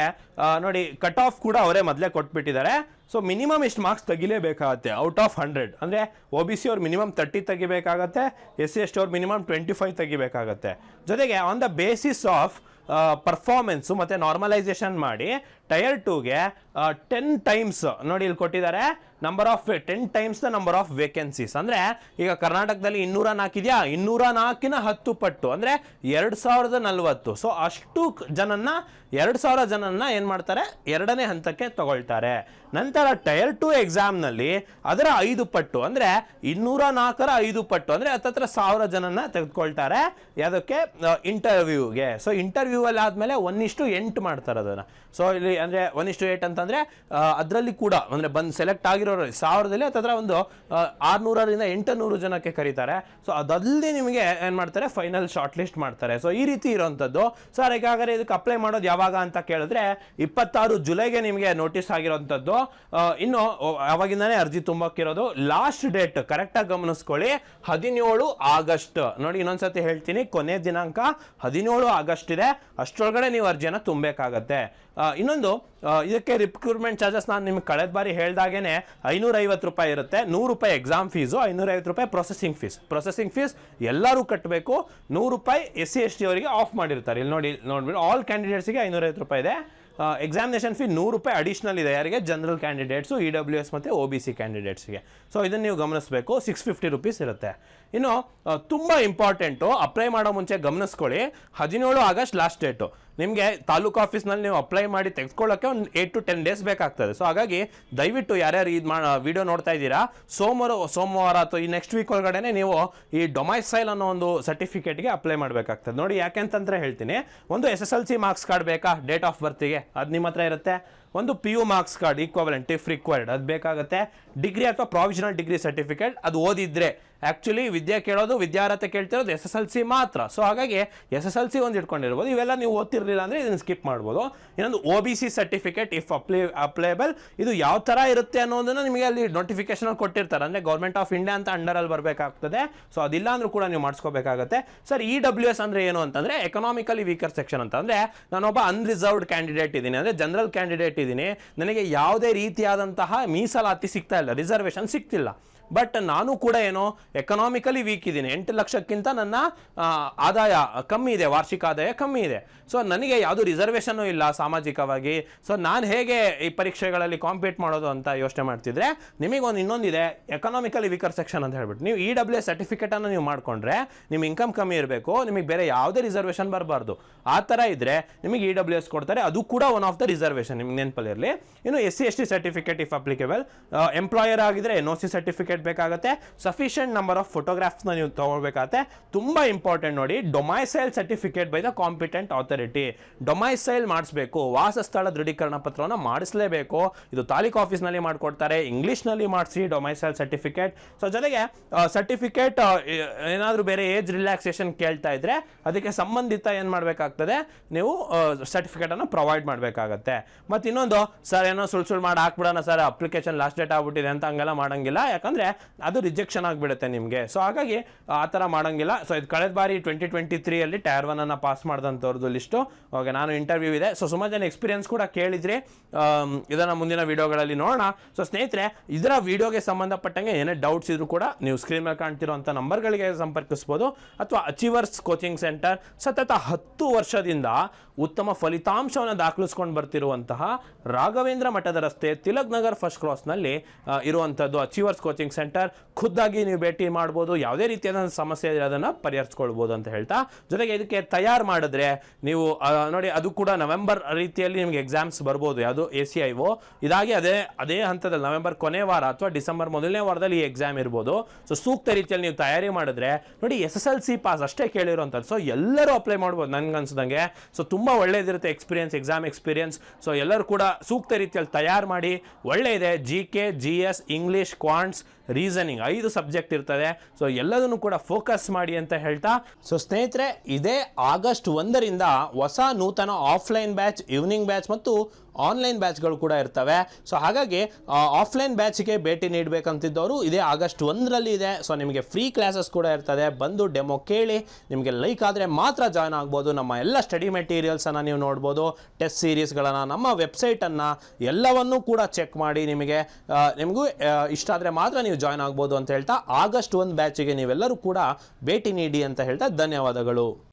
ನೋಡಿ ಕಟ್ ಆಫ್ ಕೂಡ ಅವರೇ ಮೊದಲೇ ಕೊಟ್ಬಿಟ್ಟಿದ್ದಾರೆ. ಸೊ ಮಿನಿಮಮ್ ಇಷ್ಟು ಮಾರ್ಕ್ಸ್ ತೆಗಿಲೇಬೇಕಾಗತ್ತೆ? ಔಟ್ ಆಫ್ ಹಂಡ್ರೆಡ್ ಅಂದರೆ ಒ ಬಿ ಸಿ ಅವ್ರು ಮಿನಿಮಮ್ ತರ್ಟಿ ತೆಗಿಬೇಕಾಗತ್ತೆ. ಎಸ್ ಸಿ ಎಸ್ ಅವ್ರು ಮಿನಿಮಮ್ ಟ್ವೆಂಟಿ ಫೈವ್ ತೆಗಿಬೇಕಾಗತ್ತೆ. ಜೊತೆಗೆ on the basis of performance ಮತ್ತು ನಾರ್ಮಲೈಸೇಷನ್ ಮಾಡಿ ಟೈರ್ ಟೂಗೆ ಟೆನ್ ಟೈಮ್ಸ್ ನೋಡಿ ಇಲ್ಲಿ ಕೊಟ್ಟಿದ್ದಾರೆ number of ten times the number of vacancies ಅಂದರೆ, ಈಗ ಕರ್ನಾಟಕದಲ್ಲಿ ಇನ್ನೂರ ನಾಲ್ಕು ಇದೆಯಾ? ಇನ್ನೂರ ನಾಲ್ಕಿನ ಹತ್ತು ಪಟ್ಟು. ಅಂದರೆ, ಎರಡು ಸಾವಿರದ ನಲವತ್ತು. ಸೊ ಅಷ್ಟು ಜನನ್ನ, ಎರಡು ಸಾವಿರ ಜನನ್ನ ಏನು ಮಾಡ್ತಾರೆ? ಎರಡನೇ ಹಂತಕ್ಕೆ ತಗೊಳ್ತಾರೆ. ನಂತರ ಟೈರ್ ಟು ಎಕ್ಸಾಮ್ನಲ್ಲಿ ಅದರ ಐದು ಪಟ್ಟು. ಅಂದರೆ, ಇನ್ನೂರ ನಾಲ್ಕರ ಐದು ಪಟ್ಟು. ಅಂದರೆ, ಹತ್ತತ್ರ ಸಾವಿರ ಜನನ್ನ ತೆಗೆದುಕೊಳ್ತಾರೆ. ಯಾವುದಕ್ಕೆ? ಇಂಟರ್ವ್ಯೂಗೆ ಸೊ ಇಂಟರ್ವ್ಯೂ ಅಲ್ಲಿ ಆದಮೇಲೆ ಒಂದಿಷ್ಟು ಎಂಟು ಮಾಡ್ತಾರೆ ಅದನ್ನು. ಸೊ ಇಲ್ಲಿ ಅಂದರೆ ಒನ್ ಇಷ್ಟು ಏಟ್ ಅಂತಂದರೆ ಅದರಲ್ಲಿ ಕೂಡ ಅಂದರೆ ಬಂದು ಸೆಲೆಕ್ಟ್ ಆಗಿರೋರು ಸಾವಿರದಲ್ಲಿ ಅಥವಾ ಒಂದು ಆರುನೂರರಿಂದ ಎಂಟು ಎಂಟುನೂರು ಜನಕ್ಕೆ ಕರೀತಾರೆ. ಸೊ ಅದಲ್ಲಿ ನಿಮಗೆ ಏನು ಮಾಡ್ತಾರೆ? ಫೈನಲ್ ಶಾರ್ಟ್ ಲಿಸ್ಟ್ ಮಾಡ್ತಾರೆ. ಸೊ ಈ ರೀತಿ ಇರೋವಂಥದ್ದು ಸರ್ ಈಗಾಗಲೇ ಇದಕ್ಕೆ ಅಪ್ಲೈ ಮಾಡೋದು ಯಾವಾಗ ಅಂತ ಕೇಳಿದ್ರೆ, ಇಪ್ಪತ್ತಾರು ಜುಲೈಗೆ ನಿಮಗೆ ನೋಟಿಸ್ ಆಗಿರೋವಂಥದ್ದು ಇನ್ನು ಅವಾಗಿಂದನೇ ಅರ್ಜಿ ತುಂಬಕ್ಕಿರೋದು ಲಾಸ್ಟ್ ಡೇಟ್ ಕರೆಕ್ಟಾಗಿ ಗಮನಿಸ್ಕೊಳ್ಳಿ. ಹದಿನೇಳು ಆಗಸ್ಟ್. ನೋಡಿ, ಇನ್ನೊಂದ್ಸತಿ ಹೇಳ್ತೀನಿ, ಕೊನೆ ದಿನಾಂಕ ಹದಿನೇಳು ಆಗಸ್ಟ್ ಇದೆ. ಅಷ್ಟರೊಳಗಡೆ ನೀವು ಅರ್ಜಿಯನ್ನು ತುಂಬಬೇಕಾಗತ್ತೆ. ಇನ್ನೊಂದು ಇದಕ್ಕೆ ರಿಕ್ರೂಟ್ಮೆಂಟ್ ಚಾರ್ಜಸ್ ನಾನು ನಿಮ್ಗೆ ಕಳೆದ ಬಾರಿ ಹೇಳ್ದಾಗೇನೆ ಐನೂರೈವತ್ತು ರೂಪಾಯಿ ಇರುತ್ತೆ, ನೂರು ರೂಪಾಯಿ ಎಕ್ಸಾಮ್ ಫೀಸು ಐನೂರೈವತ್ತು ರೂಪಾಯಿ ಪ್ರೊಸೆಸಿಂಗ್ ಫೀಸ್ ಪ್ರೊಸೆಸಿಂಗ್ ಫೀಸ್ ಎಲ್ಲರೂ ಕಟ್ಟಬೇಕು ನೂರು ರೂಪಾಯಿ ಎಸ್ ಸಿ ಎಸ್ ಟಿ ಅವರಿಗೆ ಆಫ್ ಮಾಡಿರ್ತಾರೆ. ಇಲ್ಲಿ ನೋಡಿ ನೋಡ್ಬಿಟ್ಟು ಆಲ್ ಕ್ಯಾಂಡಿಡೇಟ್ಸ್ಗೆ ಐನೂರೈವತ್ತು ರೂಪಾಯಿ ಇದೆ. ಎಕ್ಸಾಮಿನೇಷನ್ ಫೀ ನೂರು ರೂಪಾಯಿ ಅಡಿಷನಲ್ ಇದೆ ಯಾರಿಗೆ? General candidates E W S ಮತ್ತು ಒ ಬಿ ಸಿ ಕ್ಯಾಂಡಿಡೇಟ್ಸ್ಗೆ ಸೊ ಇದನ್ನು ನೀವು ಗಮನಿಸಬೇಕು ಸಿಕ್ಸ್ ಫಿಫ್ಟಿ ರುಪೀಸ್ ಇರುತ್ತೆ. ಇನ್ನು ತುಂಬ ಇಂಪಾರ್ಟೆಂಟು ಅಪ್ಲೈ ಮಾಡೋ ಮುಂಚೆ ಗಮನಿಸ್ಕೊಳ್ಳಿ. ಹದಿನೇಳು ಆಗಸ್ಟ್ ಲಾಸ್ಟ್ ಡೇಟು ನಿಮಗೆ ತಾಲೂಕು ಆಫೀಸ್ನಲ್ಲಿ ನೀವು ಅಪ್ಲೈ ಮಾಡಿ ತೆಗೆದುಕೊಳ್ಳೋಕ್ಕೆ ಒಂದು ಏಯ್ಟ್ ಟು ಟೆನ್ ಡೇಸ್ ಬೇಕಾಗ್ತದೆ. ಸೊ ಹಾಗಾಗಿ ದಯವಿಟ್ಟು ಯಾರ್ಯಾರು ಇದು ಮಾ ವಿಡಿಯೋ ನೋಡ್ತಾ ಇದ್ದೀರಾ, ಸೋಮವಾರ ಸೋಮವಾರ ಅಥವಾ ಈ ನೆಕ್ಸ್ಟ್ ವೀಕ್ ಒಳಗಡೆ ನೀವು ಈ ಡೊಮೈಸೈಲ್ ಅನ್ನೋ ಒಂದು ಸರ್ಟಿಫಿಕೇಟ್ಗೆ ಅಪ್ಲೈ ಮಾಡಬೇಕಾಗ್ತದೆ. ನೋಡಿ ಯಾಕೆಂತಂದ್ರೆ ಹೇಳ್ತೀನಿ. ಒಂದು S S L C marks card ಬೇಕಾ? ಡೇಟ್ ಆಫ್ ಬರ್ತಿಗೆ ಅದು ನಿಮ್ಮ ಹತ್ರ ಇರುತ್ತೆ. ಒಂದು P U marks card equivalent if required ಅದು ಬೇಕಾಗುತ್ತೆ. ಡಿಗ್ರಿ ಅಥವಾ ಪ್ರಾವಿಷನಲ್ ಡಿಗ್ರಿ ಸರ್ಟಿಫಿಕೇಟ್ ಅದು ಓದಿದ್ರೆ. ಆ್ಯಕ್ಚುಲಿ ವಿದ್ಯೆ ಕೇಳೋದು, ವಿದ್ಯಾರ್ಹತೆ ಕೇಳ್ತಿರೋದು ಎಸ್ ಎಸ್ ಎಲ್ ಸಿ ಮಾತ್ರ. ಸೊ ಹಾಗಾಗಿ ಎಸ್ ಎಸ್ ಎಲ್ ಸಿ ಒಂದು ಇಟ್ಕೊಂಡಿರ್ಬೋದು. ಇವೆಲ್ಲ ನೀವು ಓದ್ತಿರ್ಲಿಲ್ಲ ಅಂದರೆ ಇದನ್ನು ಸ್ಕಿಪ್ ಮಾಡ್ಬೋದು. ಇನ್ನೊಂದು O B C certificate if apply applicable ಇದು ಯಾವ ಥರ ಇರುತ್ತೆ ಅನ್ನೋದನ್ನು ನಿಮಗೆ ಅಲ್ಲಿ ನೋಟಿಫಿಕೇಶನ್ ಕೊಟ್ಟಿರ್ತಾರೆ. ಅಂದರೆ ಗೌರ್ಮೆಂಟ್ ಆಫ್ ಇಂಡಿಯಾ ಅಂತ ಅಂಡರಲ್ಲಿ ಬರಬೇಕಾಗ್ತದೆ. ಸೊ ಅದಿಲ್ಲ ಅಂದರೂ ಕೂಡ ನೀವು ಮಾಡಿಸ್ಕೋಬೇಕಾಗತ್ತೆ. ಸರ್ ಇ ಡಬ್ಲ್ಯೂ ಎಸ್ ಅಂದರೆ ಏನು ಅಂತಂದರೆ ಎಕನಾಮಿಕಲಿ ವೀಕರ್ ಸೆಕ್ಷನ್ ಅಂತ. ಅಂದರೆ ನಾನೊಬ್ಬ ಅನ್ರಿಸರ್ವ್ಡ್ ಕ್ಯಾಂಡಿಡೇಟ್ ಇದ್ದೀನಿ. ಅಂದರೆ ಜನರಲ್ ಕ್ಯಾಂಡಿಡೇಟ್ ಇದ್ದೀನಿ. ನನಗೆ ಯಾವುದೇ ರೀತಿಯಾದಂತಹ ಮೀಸಲಾತಿ ಸಿಗ್ತಾ ಇಲ್ಲ. ರಿಸರ್ವೇಷನ್ ಸಿಗ್ತಿಲ್ಲ. ಬಟ್ ನಾನು ಕೂಡ ಏನೋ ಎಕನಾಮಿಕಲಿ ವೀಕ್ ಇದ್ದೀನಿ. ಎಂಟು ಲಕ್ಷಕ್ಕಿಂತ ನನ್ನ ಆದಾಯ ಕಮ್ಮಿ ಇದೆ, ವಾರ್ಷಿಕ ಆದಾಯ ಕಮ್ಮಿ ಇದೆ. ಸೊ ನನಗೆ ಯಾವುದು ರಿಸರ್ವೇಷನ್ನು ಇಲ್ಲ ಸಾಮಾಜಿಕವಾಗಿ. ಸೊ ನಾನು ಹೇಗೆ ಈ ಪರೀಕ್ಷೆಗಳಲ್ಲಿ ಕಾಂಪೀಟ್ ಮಾಡೋದು ಅಂತ ಯೋಚನೆ ಮಾಡ್ತಿದ್ರೆ ನಿಮಗೆ ಒಂದು ಇನ್ನೊಂದಿದೆ ಎಕನಾಮಿಕಲಿ ವೀಕರ್ ಸೆಕ್ಷನ್ ಅಂತ ಹೇಳ್ಬಿಟ್ಟು. ನೀವು ಇ ಡಬ್ಲ್ಯೂ ಎಸ್ ಸರ್ಟಿಫಿಕೇಟನ್ನು ನೀವು ಮಾಡಿಕೊಂಡ್ರೆ ನಿಮ್ಮ ಇನ್ಕಮ್ ಕಮ್ಮಿ ಇರಬೇಕು, ನಿಮಗೆ ಬೇರೆ ಯಾವುದೇ ರಿಸರ್ವೇಷನ್ ಬರಬಾರ್ದು. ಆ ಥರ ಇದ್ದರೆ ನಿಮಗೆ ಇ ಡಬ್ಲ್ಯೂ ಎಸ್ ಕೊಡ್ತಾರೆ, ಅದು ಕೂಡ ಒನ್ ಆಫ್ ದ ರಿಸರ್ವೇಷನ್ ನಿಮ್ಗೆ ನೆನಪಲ್ಲಿರಲಿ ಇನ್ನು S C S T certificate if applicable employer ಆಗಿದ್ರೆ ಎನ್ ಒ ಸಿ ಸರ್ಟಿಫಿಕೇಟ್ ಬೇಕಾಗುತ್ತೆ. ಸಫಿಷಿಯಂಟ್ ನಂಬರ್ ಆಫ್ ಫೋಟೋಗ್ರಾಫ್ಸ್ನ ನೀವು ತೊಗೊಳ್ಬೇಕಾಗತ್ತೆ. ತುಂಬ ಇಂಪಾರ್ಟೆಂಟ್ ನೋಡಿ domicile certificate by the competent authority domicile ಮಾಡಿಸ್ಬೇಕು, ವಾಸಸ್ಥಳ ದೃಢೀಕರಣ ಪತ್ರವನ್ನು ಮಾಡಿಸಲೇಬೇಕು. ಇದು ತಾಲೂಕು ಆಫೀಸ್ನಲ್ಲಿ ಮಾಡಿಕೊಡ್ತಾರೆ ಇಂಗ್ಲೀಷ್ನಲ್ಲಿ ಮಾಡಿಸಿ ಡೊಮೈಸೈಲ್ ಸರ್ಟಿಫಿಕೇಟ್ ಸೊ ಜೊತೆಗೆ ಸರ್ಟಿಫಿಕೇಟ್ ಏನಾದರೂ ಬೇರೆ ಏಜ್ ರಿಲ್ಯಾಕ್ಸೇಷನ್ ಕೇಳ್ತಾ ಇದ್ರೆ, ಅದಕ್ಕೆ ಸಂಬಂಧಿತ ಏನು ಮಾಡಬೇಕಾಗ್ತದೆ? ನೀವು ಸರ್ಟಿಫಿಕೇಟನ್ನು ಪ್ರೊವೈಡ್ ಮಾಡಬೇಕಾಗತ್ತೆ. ಮತ್ತು ಇನ್ನೊಂದು ಸರ್, ಏನೋ ಸುಳ್ಳು ಸುಳ್ಳು ಮಾಡಿ ಹಾಕ್ಬಿಡೋಣ ಸರ್ ಅಪ್ಲಿಕೇಶನ್ ಲಾಸ್ಟ್ ಡೇಟ್ ಆಗ್ಬಿಟ್ಟಿದೆ ಅಂತ ಹಂಗೆಲ್ಲ ಮಾಡೋಂಗಿಲ್ಲ. ಯಾಕಂದರೆ ಮಾಡಿದ್ರೆ ಅದು ರಿಜೆಕ್ಷನ್ ಆಗಿಬಿಡುತ್ತೆ ನಿಮಗೆ. ಸೊ ಹಾಗಾಗಿ, ಆ ಥರ ಮಾಡೋಂಗಿಲ್ಲ. ಸೊ ಇದು ಕಳೆದ ಬಾರಿ ಟ್ವೆಂಟಿ ಟ್ವೆಂಟಿ ತ್ರೀಯಲ್ಲಿ ಟೈರ್ ಒನ್ ಅನ್ನು ಪಾಸ್ ಮಾಡಿದಂಥವ್ರದ್ದು ಲಿಸ್ಟು ಓಕೆ, ನಾನು ಇಂಟರ್ವ್ಯೂ ಇದೆ. ಸೊ ಸುಮಾರು ಜನ ಎಕ್ಸ್ಪೀರಿಯನ್ಸ್ ಕೂಡ ಕೇಳಿದ್ರಿ ಇದನ್ನು ಮುಂದಿನ ವಿಡಿಯೋಗಳಲ್ಲಿ ನೋಡೋಣ. ಸೊ ಸ್ನೇಹಿತರೆ, ಇದರ ವೀಡಿಯೋಗೆ ಸಂಬಂಧಪಟ್ಟಂಗೆ ಏನೇ ಡೌಟ್ಸ್ ಇದ್ರು ಕೂಡ ನೀವು ಸ್ಕ್ರೀನ್ ಮೇಲೆ ಕಾಣ್ತಿರೋಂಥ ನಂಬರ್ಗಳಿಗೆ ಸಂಪರ್ಕಿಸ್ಬೋದು. ಅಥವಾ ಅಚೀವರ್ಸ್ ಕೋಚಿಂಗ್ ಸೆಂಟರ್ ಸತತ ಹತ್ತು ವರ್ಷದಿಂದ ಉತ್ತಮ ಫಲಿತಾಂಶವನ್ನು ದಾಖಲಿಸ್ಕೊಂಡು ಬರ್ತಿರುವಂತಹ ರಾಘವೇಂದ್ರ ಮಠದ ರಸ್ತೆ ತಿಲಕ್ ನಗರ್ ಫಸ್ಟ್ ಕ್ರಾಸ್ನಲ್ಲಿ ಇರುವಂಥದ್ದು ಅಚೀವರ್ಸ್ ಕೋಚಿಂಗ್ ಸೆಂಟರ್ ಖುದ್ದಾಗಿ ನೀವು ಭೇಟಿ ಮಾಡ್ಬೋದು. ಯಾವುದೇ ರೀತಿಯಾದ ಸಮಸ್ಯೆ ಇದ್ರೆ ಅದನ್ನು ಪರಿಹರಿಸ್ಕೊಳ್ಬೋದು ಅಂತ ಹೇಳ್ತಾ. ಜೊತೆಗೆ ಇದಕ್ಕೆ ತಯಾರು ಮಾಡಿದ್ರೆ ನೀವು ನೋಡಿ ಅದು ಕೂಡ ನವೆಂಬರ್ ರೀತಿಯಲ್ಲಿ ನಿಮಗೆ ಎಕ್ಸಾಮ್ಸ್ ಬರ್ಬೋದು. ಯಾವುದು ಎ ಸಿ ಐ ಒ ಇದಾಗಿ ಅದೇ ಅದೇ ಹಂತದಲ್ಲಿ ನವೆಂಬರ್ ಕೊನೆ ವಾರ ಅಥವಾ ಡಿಸೆಂಬರ್ ಮೊದಲನೇ ವಾರದಲ್ಲಿ ಈ ಎಕ್ಸಾಮ್ ಇರ್ಬೋದು. ಸೊ ಸೂಕ್ತ ರೀತಿಯಲ್ಲಿ ನೀವು ತಯಾರಿ ಮಾಡಿದ್ರೆ, ನೋಡಿ S S L C pass ಅಷ್ಟೇ ಕೇಳಿರೋಂಥದ್ದು. ಸೊ ಎಲ್ಲರೂ ಅಪ್ಲೈ ಮಾಡ್ಬೋದು ನನ್ಗೆ ಅನ್ಸಿದಂಗೆ. ಸೊ ತುಂಬ ಒಳ್ಳೇದಿರುತ್ತೆ ಎಕ್ಸ್ಪೀರಿಯನ್ಸ್ ಎಕ್ಸಾಮ್ ಎಕ್ಸ್ಪೀರಿಯನ್ಸ್ ಸೊ ಎಲ್ಲರೂ ಕೂಡ ಸೂಕ್ತ ರೀತಿಯಲ್ಲಿ ತಯಾರು ಮಾಡಿ. ಒಳ್ಳೆ ಇದೆ. G K G S English quants reasoning ಐದು ಸಬ್ಜೆಕ್ಟ್ ಇರ್ತದೆ. ಸೊ ಎಲ್ಲದನ್ನು ಕೂಡ ಫೋಕಸ್ ಮಾಡಿ ಅಂತ ಹೇಳ್ತಾ. ಸೊ ಸ್ನೇಹಿತರೆ, ಇದೇ ಆಗಸ್ಟ್ ಒಂದರಿಂದ ಹೊಸ ನೂತನ ಆಫ್ಲೈನ್ ಬ್ಯಾಚ್ ಈವ್ನಿಂಗ್ ಬ್ಯಾಚ್ ಮತ್ತು ಆನ್ಲೈನ್ ಬ್ಯಾಚ್ಗಳು ಕೂಡ ಇರ್ತವೆ. ಸೊ ಹಾಗಾಗಿ ಆಫ್ಲೈನ್ ಬ್ಯಾಚ್ಗೆ ಭೇಟಿ ನೀಡಬೇಕಂತಿದ್ದವರು ಇದೇ ಆಗಸ್ಟ್ ಒಂದರಲ್ಲಿ ಇದೆ. ಸೊ ನಿಮಗೆ ಫ್ರೀ ಕ್ಲಾಸಸ್ ಕೂಡ ಇರ್ತದೆ. ಬಂದು ಡೆಮೋ ಕೇಳಿ, ನಿಮಗೆ ಲೈಕ್ ಆದರೆ ಮಾತ್ರ ಜಾಯ್ನ್ ಆಗ್ಬೋದು. ನಮ್ಮ ಎಲ್ಲ ಸ್ಟಡಿ ಮೆಟೀರಿಯಲ್ಸನ್ನು ನೀವು ನೋಡ್ಬೋದು. ಟೆಸ್ಟ್ ಸೀರೀಸ್ಗಳನ್ನು ನಮ್ಮ ವೆಬ್ಸೈಟನ್ನು ಎಲ್ಲವನ್ನೂ ಕೂಡ ಚೆಕ್ ಮಾಡಿ ನಿಮಗೆ ನಿಮಗೂ ಇಷ್ಟ ಆದರೆ ಮಾತ್ರ ನೀವು ಜಾಯ್ನ್ ಆಗ್ಬೋದು ಅಂತ ಹೇಳ್ತಾ, ಆಗಸ್ಟ್ ಒಂದು ಬ್ಯಾಚಿಗೆ ನೀವೆಲ್ಲರೂ ಕೂಡ ಭೇಟಿ ನೀಡಿ ಅಂತ ಹೇಳ್ತಾ ಧನ್ಯವಾದಗಳು.